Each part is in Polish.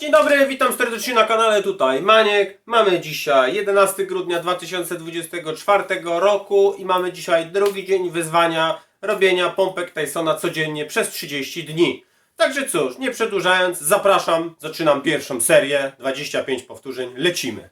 Dzień dobry, witam serdecznie na kanale tutaj Maniek. Mamy dzisiaj 11 grudnia 2024 roku i mamy dzisiaj drugi dzień wyzwania robienia pompek Tysona codziennie przez 30 dni. Także cóż, nie przedłużając, zapraszam, zaczynam pierwszą serię, 25 powtórzeń, lecimy.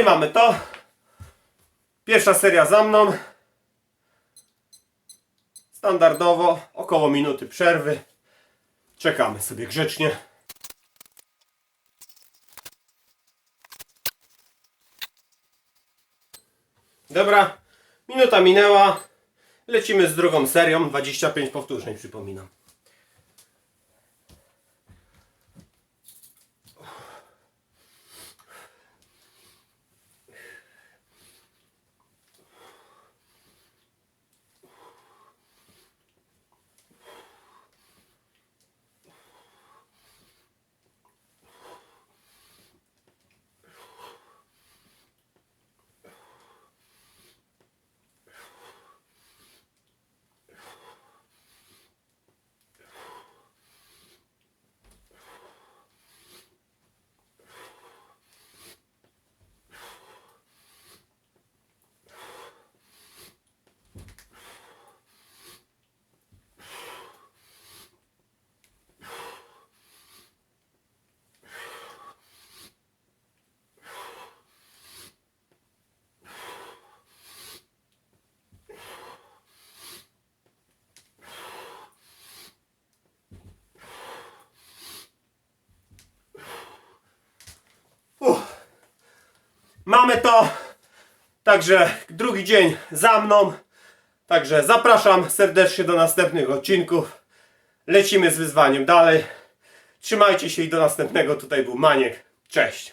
I mamy to. Pierwsza seria za mną. Standardowo około minuty przerwy. Czekamy sobie grzecznie. Dobra, minuta minęła. Lecimy z drugą serią. 25 powtórzeń, przypominam. Mamy to. Także drugi dzień za mną. Także zapraszam serdecznie do następnych odcinków. Lecimy z wyzwaniem dalej. Trzymajcie się i do następnego. Tutaj był Maniek. Cześć.